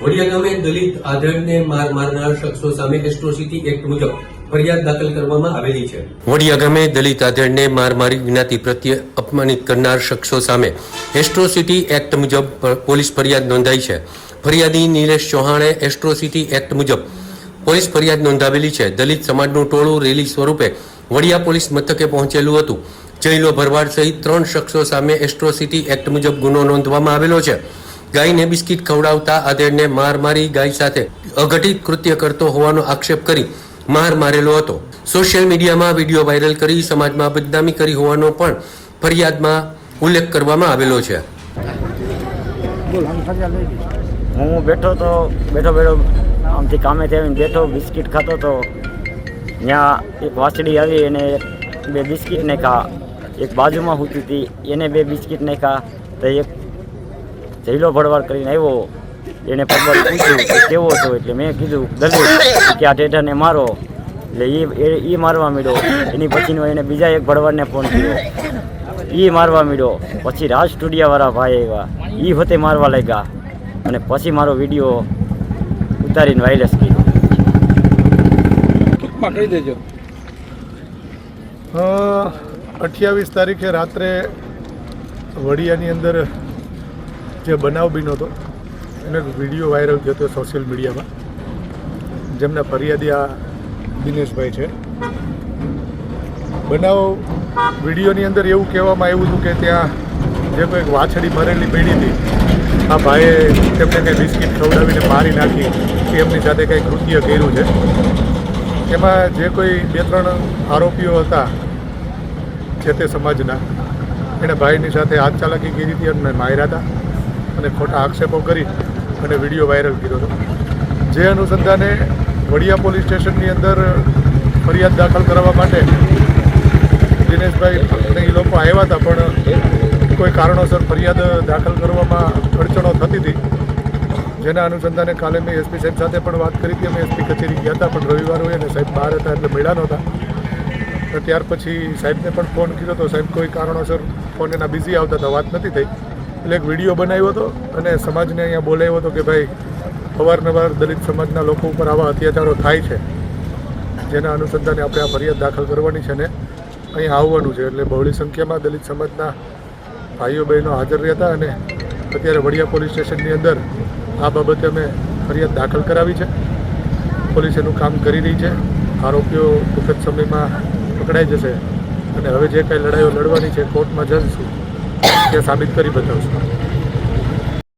વડિયા ગામે દલિત આધેડને માર મારનાર શખ્સો સામે એસ્ટ્રોસિટી એક્ટ મુજબ દાખલ કરવામાં આવેલી છે. વડિયા ગામે દલિત આધેડને માર મારી વિનાતી પ્રત્યે અપમાનિત કરનાર શખ્સો સામે એસ્ટ્રોસિટી એક્ટ મુજબ પોલીસ ફરિયાદ નોંધાઈ છે. ફરિયાદી નિલેશ ચૌહાણે એસ્ટ્રોસિટી એક્ટ મુજબ પોલીસ ફરિયાદ નોંધાવેલી છે. દલિત સમાજનું ટોળું રેલી સ્વરૂપે વડિયા પોલીસ મથકે પહોંચેલું હતું. જયલો ભરવાડ સહિત ત્રણ શખ્સો સામે એસ્ટ્રોસિટી એક્ટ મુજબ ગુનો નોંધવામાં આવેલો છે. ગાયને બિસ્કિટ ખવડાવતા આધેડને માર મારી ગાય સાથે અઘટિત કૃત્ય કરતો હોવાનો આક્ષેપ કરી માર મારેલો હતો. સોશિયલ મીડિયામાં વીડિયો વાયરલ કરી સમાજમાં બદનામી કરી હોવાનો પણ ફરિયાદમાં ઉલ્લેખ કરવામાં આવેલો છે. હું બેઠો તો બેઠો બેઠો આમથી કામે થઈને બેઠો, બિસ્કિટ ખાતો તો ત્યાં એક વાછડી આવી એને બે બિસ્કિટ નાખા એક બાજુમાં હૂતી હતી, એને બે બિસ્કિટ નાખા તો એક જઈલો ભરવાડ કરીને આવ્યો એને પગવાર પૂછ્યું કે કેવો છો? એટલે મેં કીધું દલિત કે આ ટેઢાને મારો. એટલે એ એ મારવા માંડ્યો. એની પછીનો એને બીજા એક ભરવાડને ફોન કર્યો. એ મારવા માંડ્યો. પછી રાજ સ્ટુડિયાવાળા ભાઈ આવ્યા. એ હોતે મારવા લાગ્યા. અને પછી મારો વીડિયો ઉતારીને વાયરસ કર્યો. કહી દેજો. અઠ્યાવીસ તારીખે રાત્રે વડિયાની અંદર જે બનાવ બી નહોતો એનો વીડિયો વાયરલ થયો હતો સોશિયલ મીડિયામાં જેમના ફરિયાદી આ દિનેશભાઈ છે. બનાવ વિડીયોની અંદર એવું કહેવામાં આવ્યું હતું કે ત્યાં જે કોઈ વાછડી મરેલી પડી હતી, આ ભાઈએ તેમને કંઈ બિસ્કિટ ખવડાવીને મારી નાખી કે એમની સાથે કંઈ કૃત્ય કર્યું છે. એમાં જે કોઈ બે ત્રણ આરોપીઓ હતા, જે તે સમાજના, એણે ભાઈની સાથે હાથ ચાલાકી કરી હતી અને માર્યા હતા. અને ખોટા આક્ષેપો કરી અને વીડિયો વાયરલ કર્યો હતો. જે અનુસંધાને વડિયા પોલીસ સ્ટેશનની અંદર ફરિયાદ દાખલ કરવા માટે દિનેશભાઈ અને એ લોકો આવ્યા હતા, પણ કોઈ કારણોસર ફરિયાદ દાખલ કરવામાં અડચણો થતી હતી. જેના અનુસંધાને કાલે મેં એસપી સાહેબ સાથે પણ વાત કરી હતી. અમે એસપી કચેરી ગયા હતા, પણ રવિવાર હોય અને સાહેબ બહાર હતા એટલે મળ્યા નહોતા. તો ત્યાર પછી સાહેબને પણ ફોન કર્યો હતો સાહેબ કોઈ કારણોસર ફોન એના બિઝી આવતા હતા, વાત નથી થઈ. એટલે એક વીડિયો બનાવ્યો હતો અને સમાજને અહીંયા બોલાવ્યો હતો કે ભાઈ, અવારનવાર દલિત સમાજના લોકો ઉપર આવા અત્યાચારો થાય છે. જેના અનુસંધાને આપણે આ ફરિયાદ દાખલ કરવાની છે ને અહીંયા આવવાનું છે. એટલે બહોળી સંખ્યામાં દલિત સમાજના ભાઈઓ બહેનો હાજર રહેતા અને અત્યારે વડિયા પોલીસ સ્ટેશનની અંદર આ બાબતે અમે ફરિયાદ દાખલ કરાવી છે. પોલીસ એનું કામ કરી રહી છે. આરોપીઓ ટૂંક સમયમાં પકડાઈ જશે. અને હવે જે કાંઈ લડાઈઓ લડવાની છે, કોર્ટમાં જઈશું તે સાબિત કરી બતાવશું.